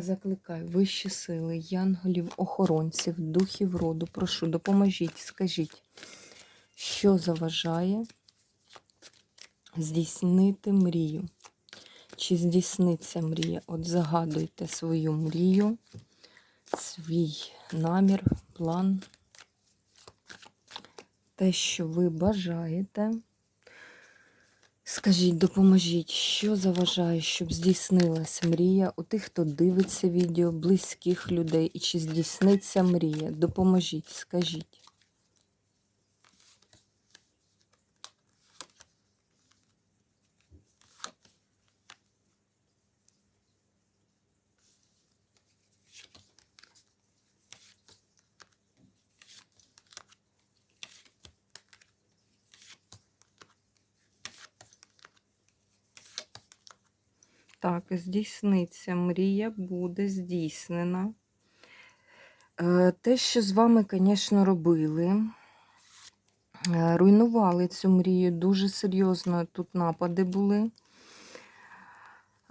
Закликаю вищі сили, янголів, охоронців, духів роду. Прошу, допоможіть, скажіть, що заважає здійснити мрію? Чи здійсниться мрія? От загадуйте свою мрію, свій намір, план, те, що ви бажаєте. Скажіть, допоможіть, що заважає, щоб здійснилася мрія у тих, хто дивиться відео, близьких людей, і чи здійсниться мрія? Допоможіть, скажіть. Так, здійсниться мрія, буде здійснена. Е, Те, що з вами, звісно, робили, е, руйнували цю мрію дуже серйозно. Тут напади були.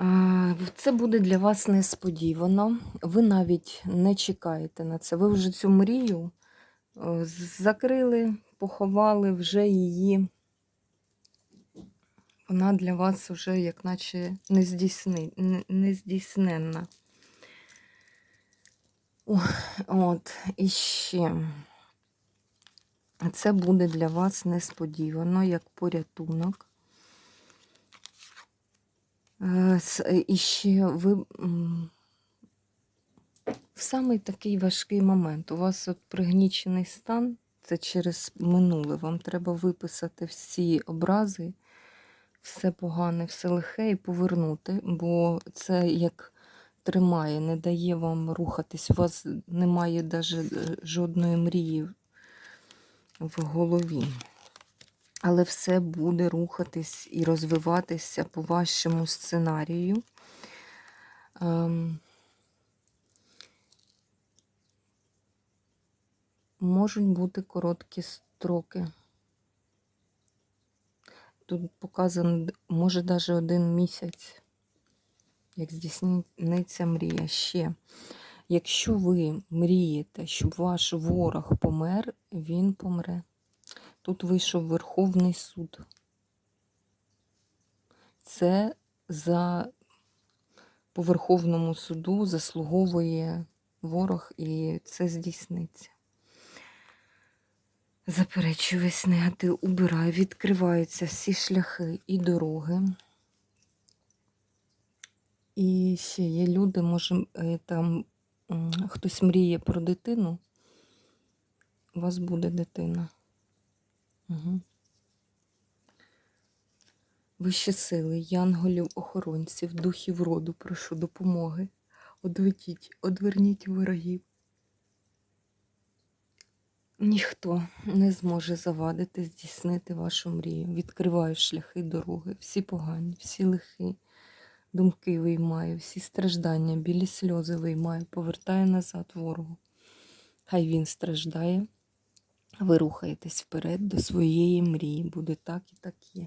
Е, Це буде для вас несподівано. Ви навіть не чекаєте на це. Ви вже цю мрію закрили, поховали, вже її. Вона для вас вже як наче не, здійсни, не, не здійсненна. От, і ще. Це буде для вас несподівано, як порятунок. Е, І ще ви в самий такий важкий момент. У вас от пригнічений стан, це через минуле. Вам треба виписати всі образи, все погане, все лихе і повернути, бо це як тримає, не дає вам рухатись. У вас немає навіть жодної мрії в голові. Але все буде рухатись і розвиватися по вашому сценарію. Ем, можуть бути короткі строки. Тут показано, може, навіть один місяць, як здійсниться мрія. Ще, якщо ви мрієте, щоб ваш ворог помер, він помре. Тут вийшов Верховний суд. Це за по Верховному суду заслуговує ворог, і це здійсниться. Заперечую весь негатив, убираю, відкриваються всі шляхи і дороги. І ще є люди, може, е, там хтось мріє про дитину, у вас буде дитина. Угу. Вищі сили, янголів, охоронців, духів роду, прошу допомоги. Одведіть, одверніть ворогів. Ніхто не зможе завадити, здійснити вашу мрію. Відкриваю шляхи, дороги, всі погані, всі лихі думки виймаю, всі страждання, білі сльози виймаю, повертаю назад ворогу. Хай він страждає. Ви рухаєтесь вперед до своєї мрії. Буде так і так є.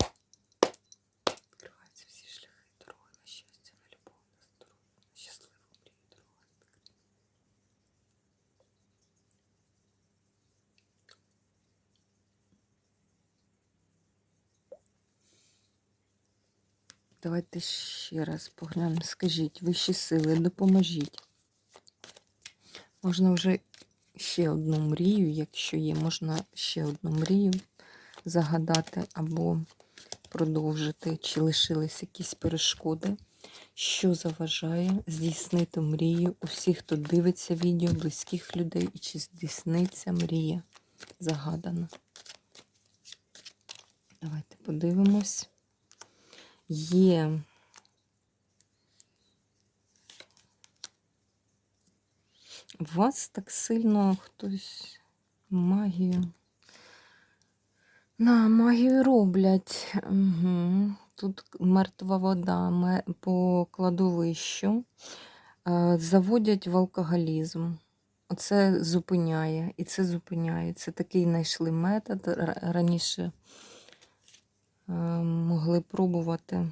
Відкриваються всі шляхи, дороги на щастя, на любов, на здоров'я, на щасливу мрію, дорога. Давайте ще раз поглянемо. Скажіть, вищі сили, допоможіть. Можна вже ще одну мрію, якщо є, можна ще одну мрію загадати або продовжити, чи лишились якісь перешкоди, що заважає здійснити мрію у всіх, хто дивиться відео, близьких людей, і чи здійсниться мрія загадана. Давайте подивимось. Є вас так сильно хтось магію. На магію роблять. Угу. Тут мертва вода по кладовищу. Е, Заводять в алкоголізм. Оце зупиняє. І це зупиняє. Це такий знайшли метод. Раніше могли пробувати.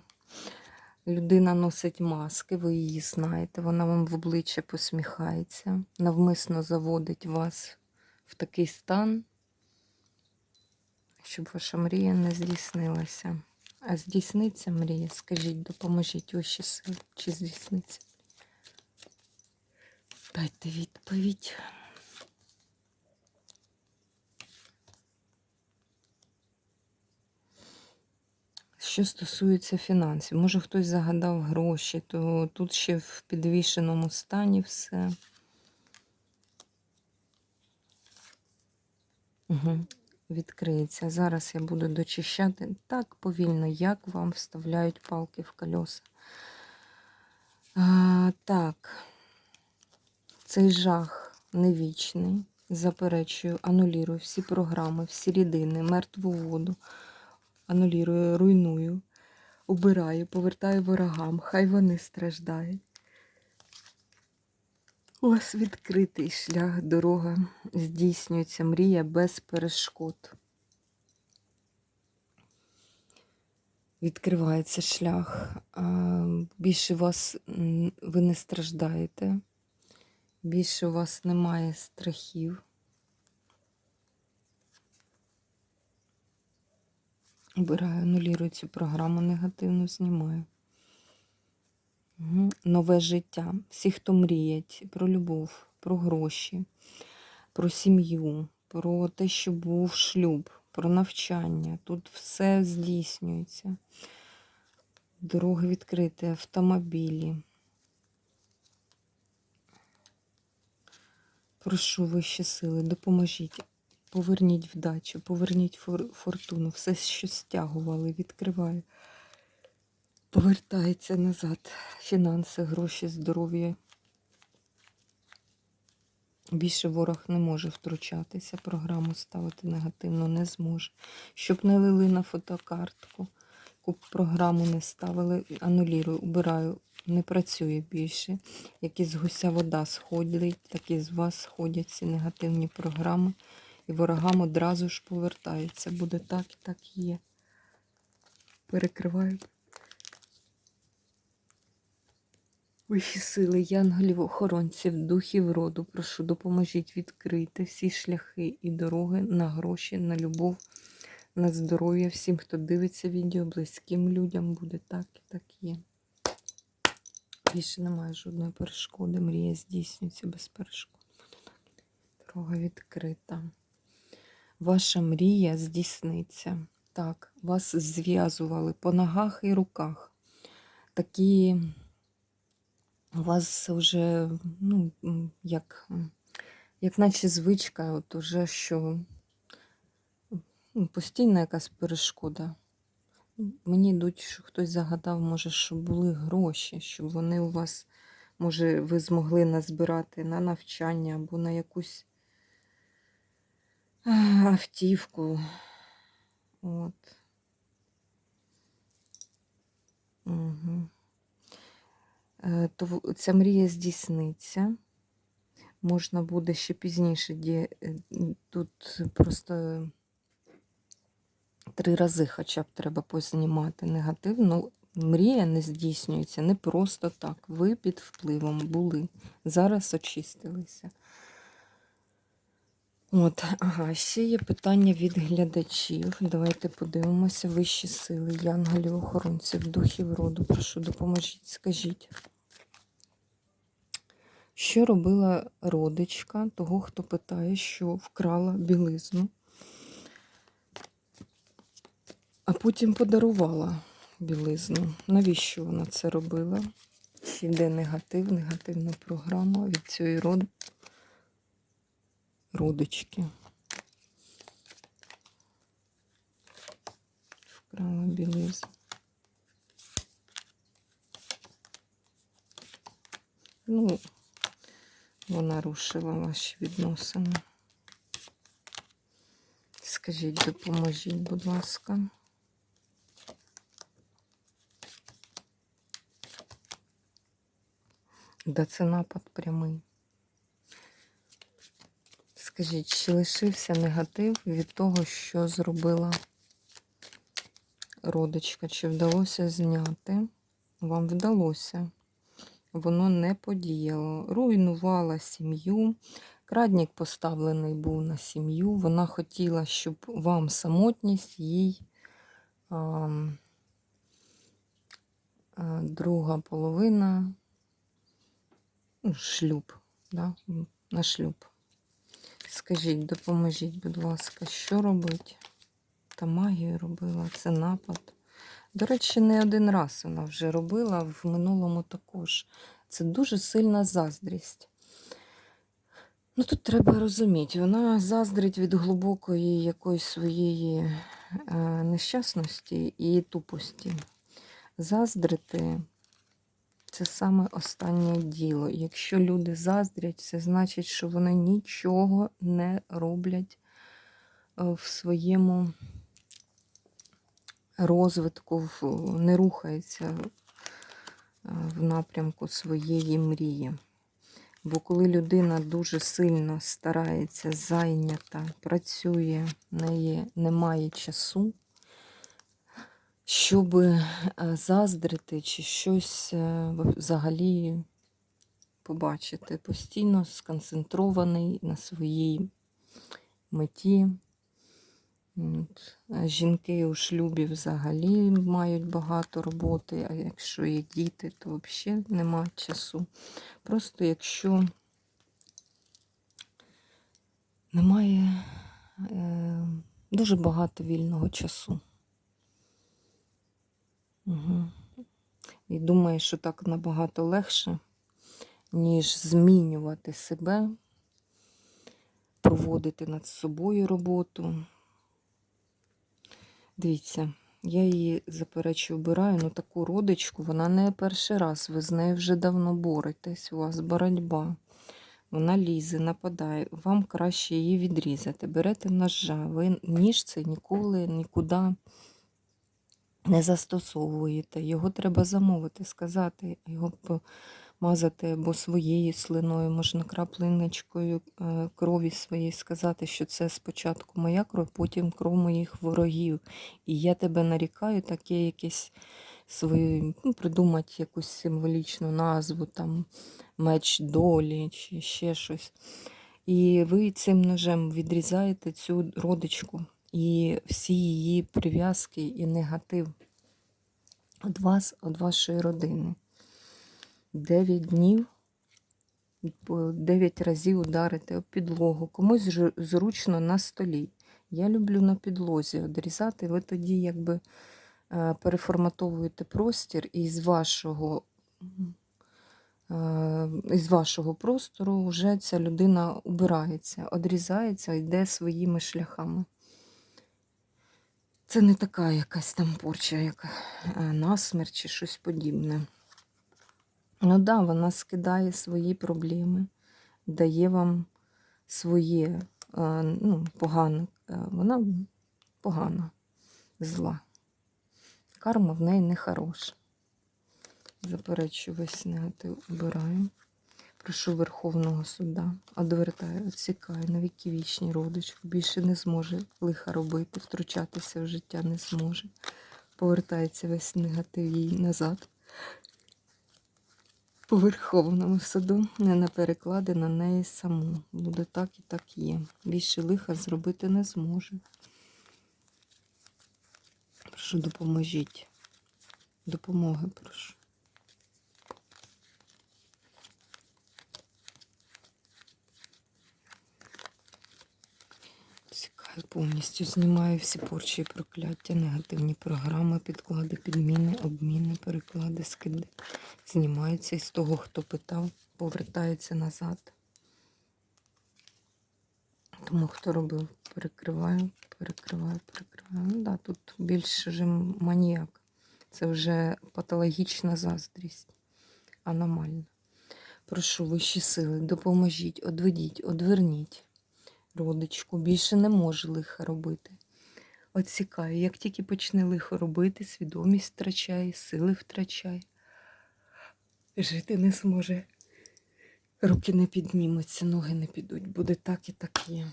Людина носить маски, ви її знаєте, вона вам в обличчя посміхається, навмисно заводить вас в такий стан, щоб ваша мрія не здійснилася. А здійсниться мрія, скажіть, допоможіть ваші сили, чи здійсниться? Дайте відповідь. Що стосується фінансів, може хтось загадав гроші, то тут ще в підвішеному стані все. Угу. Відкриється. Зараз я буду дочищати так повільно, як вам вставляють палки в колеса. А, так, цей жах не вічний. Заперечую, анулірую всі програми, всі рідини, мертву воду. Анулірую, руйную, убираю, повертаю ворогам, хай вони страждають. У вас відкритий шлях, дорога, здійснюється мрія без перешкод. Відкривається шлях. Більше вас ви не страждаєте, більше у вас немає страхів. Обираю, анулірую цю програму негативно, знімаю. Нове життя. Всі, хто мріять про любов, про гроші, про сім'ю, про те, що був шлюб, про навчання. Тут все здійснюється. Дороги відкриті, автомобілі. Прошу вищі сили, допоможіть. Поверніть вдачу, поверніть фор- фортуну. Все, що стягували, відкриваю. Повертається назад. Фінанси, гроші, здоров'я. Більше ворог не може втручатися, програму ставити негативно не зможе. Щоб не лили на фотокартку, програму не ставили, анулірую, убираю, не працює більше. Як із гуся вода сходить, так і з вас сходять ці негативні програми. І ворогам одразу ж повертається. Буде так і так є. Перекриваю. Вищі сили, янголів, охоронців, духів роду, прошу, допоможіть відкрити всі шляхи і дороги на гроші, на любов, на здоров'я всім, хто дивиться відео, близьким людям буде так і так є. Більше немає жодної перешкоди. Мрія здійснюється без перешкод. Дорога відкрита. Ваша мрія здійсниться. Так, вас зв'язували по ногах і руках. Такі у вас вже, ну, як, як наче звичка, от уже що ну, постійна якась перешкода. Мені йдуть, що хтось загадав, може, щоб були гроші, щоб вони у вас, може, ви змогли назбирати на навчання або на якусь автівку. От. Угу. То ця мрія здійсниться. Можна буде ще пізніше. е, Тут просто три рази хоча б треба познімати негатив. Ну, мрія не здійснюється не просто так. Ви під впливом були. Зараз очистилися. От, ага, ще є питання від глядачів. Давайте подивимося. Вищі сили, янголів, охоронців, духів роду. Прошу, допоможіть, скажіть. Що робила родичка того, хто питає, що вкрала білизну, а потім подарувала білизну? Навіщо вона це робила? Чи йде негатив, негативна програма від цієї род... родички? Вкрала білизну. Ну, вона рушила ваші відносини. Скажіть, допоможіть, будь ласка. Да, це напад прямий. Скажіть, чи лишився негатив від того, що зробила родичка? Чи вдалося зняти? Вам вдалося. Воно не подіяло. Руйнувала сім'ю. Крадник поставлений був на сім'ю. Вона хотіла, щоб вам самотність, їй а, а, друга половина ну, шлюб, да? на шлюб. Скажіть, допоможіть, будь ласка, що робить? Та магію робила, це напад. До речі, не один раз вона вже робила, в минулому також. Це дуже сильна заздрість. Ну тут треба розуміти, вона заздрить від глибокої якоїсь своєї е, нещасності і тупості. Заздрити це саме останнє діло. Якщо люди заздрять, це значить, що вони нічого не роблять е, в своєму розвитку, не рухається е, в напрямку своєї мрії. Бо коли людина дуже сильно старається, зайнята, працює, неї немає часу, щоб е, заздрити чи щось е, взагалі побачити. Постійно сконцентрований на своїй меті. От. Жінки у шлюбі взагалі мають багато роботи, а якщо є діти, то взагалі нема часу. Просто якщо немає е, дуже багато вільного часу. Угу. І думаю, що так набагато легше, ніж змінювати себе, проводити над собою роботу. Дивіться, я її заперечу вбираю, ну таку родичку, вона не перший раз, ви з нею вже давно боретесь, у вас боротьба. Вона лізе, нападає, вам краще її відрізати. Берете ножа, ви ніж це ніколи нікуди не застосовуєте. Його треба замовити, сказати, його помазати або своєю слиною, можна краплиночкою е, крові своєї сказати, що це спочатку моя кров, потім кров моїх ворогів. І я тебе нарікаю, таке якесь свою, ну, придумати якусь символічну назву, там меч долі чи ще щось. І ви цим ножем відрізаєте цю родичку і всі її прив'язки і негатив від вас, від вашої родини. Дев'ять днів, дев'ять разів ударити об підлогу. Комусь зручно на столі. Я люблю на підлозі одрізати. Ви тоді якби е, переформатовуєте простір і з вашого, е, із вашого простору вже ця людина убирається, одрізається, йде своїми шляхами. Це не така якась там порча, як е, насмерть чи щось подібне. Ну да, вона скидає свої проблеми, дає вам своє е, ну, погане. е, Вона погана, зла. Карма в неї не хороша. Заперечую весь негатив, обираю. Прошу Верховного суда, одвертаю, відсікаю на віки вічні родичку. Більше не зможе лиха робити, втручатися в життя не зможе. Повертається весь негатив їй назад. По Верховному суду, не на переклади на неї саму. Буде так і так є. Більше лиха зробити не зможе. Прошу, допоможіть. Допомоги прошу. Повністю знімаю всі порчі і прокляття, негативні програми, підклади, підміни, обміни, переклади, скиди. Знімаються із того, хто питав, повертається назад. Тому хто робив, перекриваю, перекриваю, перекриваю. Ну да, тут більше вже маніяк. Це вже патологічна заздрість, аномальна. Прошу вищі сили, допоможіть, одведіть, одверніть родичку. Більше не може лиха робити. Отсікає, як тільки почне лихо робити, свідомість втрачає, сили втрачає. Жити не зможе. Руки не піднімуться, ноги не підуть. Буде так і так є.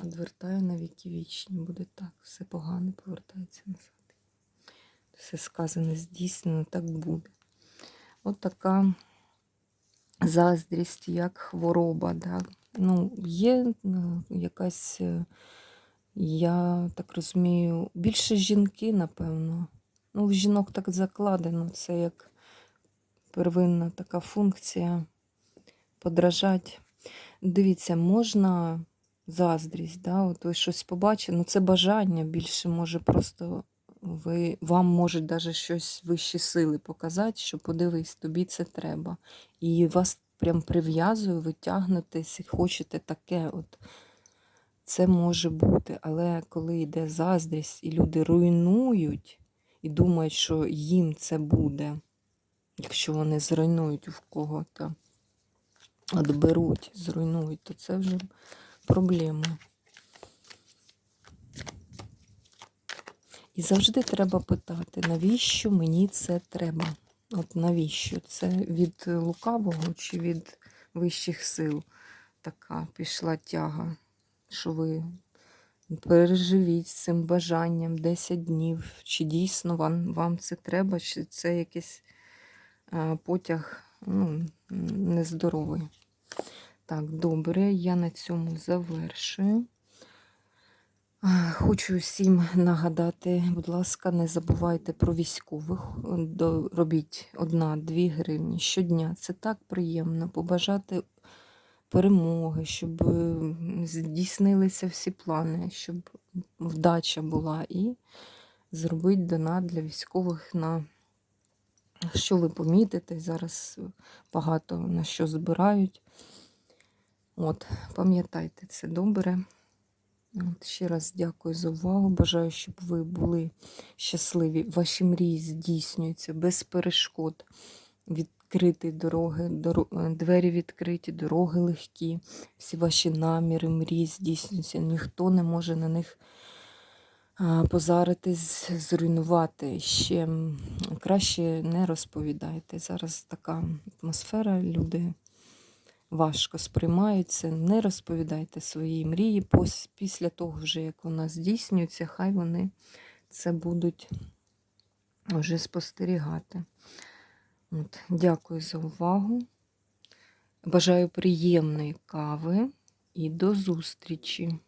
Одвертаю на віки вічні, буде так. Все погане повертається назад. Все сказане, здійснено, так буде. От така заздрість, як хвороба. Да? Ну, є е, якась, е, я так розумію, більше жінки, напевно. Ну, в жінок так закладено. Це як первинна така функція подражать. Дивіться, можна заздрість, да? от ви щось побачили, ну це бажання більше може просто ви, вам можуть даже щось вищі сили показати, що подивись, тобі це треба. І вас прям прив'язує, ви тягнетесь і хочете таке. От. Це може бути, але коли йде заздрість, і люди руйнують і думають, що їм це буде, якщо вони зруйнують в кого-то, отберуть, зруйнують, то це вже проблема. І завжди треба питати, навіщо мені це треба? От навіщо? Це від лукавого чи від вищих сил така пішла тяга, що ви переживіть з цим бажанням 10 днів, чи дійсно вам, вам це треба, чи це якийсь а, потяг ну, нездоровий. Так, добре, я на цьому завершую. А, Хочу всім нагадати, будь ласка, не забувайте про військових. Робіть одна-дві гривні щодня. Це так приємно. Побажати перемоги, щоб е, здійснилися всі плани, щоб вдача була. І зробити донат для військових на що ви помітите. Зараз багато на що збирають. От, пам'ятайте це добре. От, ще раз дякую за увагу. Бажаю, щоб ви були щасливі. Ваші мрії здійснюються без перешкод. Відкриті дороги, доро- е, двері відкриті, дороги легкі. Всі ваші наміри, мрії здійснюються. Ніхто не може на них позаритись, зруйнувати. Ще краще не розповідайте. Зараз така атмосфера, люди важко сприймаються. Не розповідайте свої мрії. Після того, вже як вона здійснюється, хай вони це будуть вже спостерігати. От, дякую за увагу. Бажаю приємної кави і до зустрічі!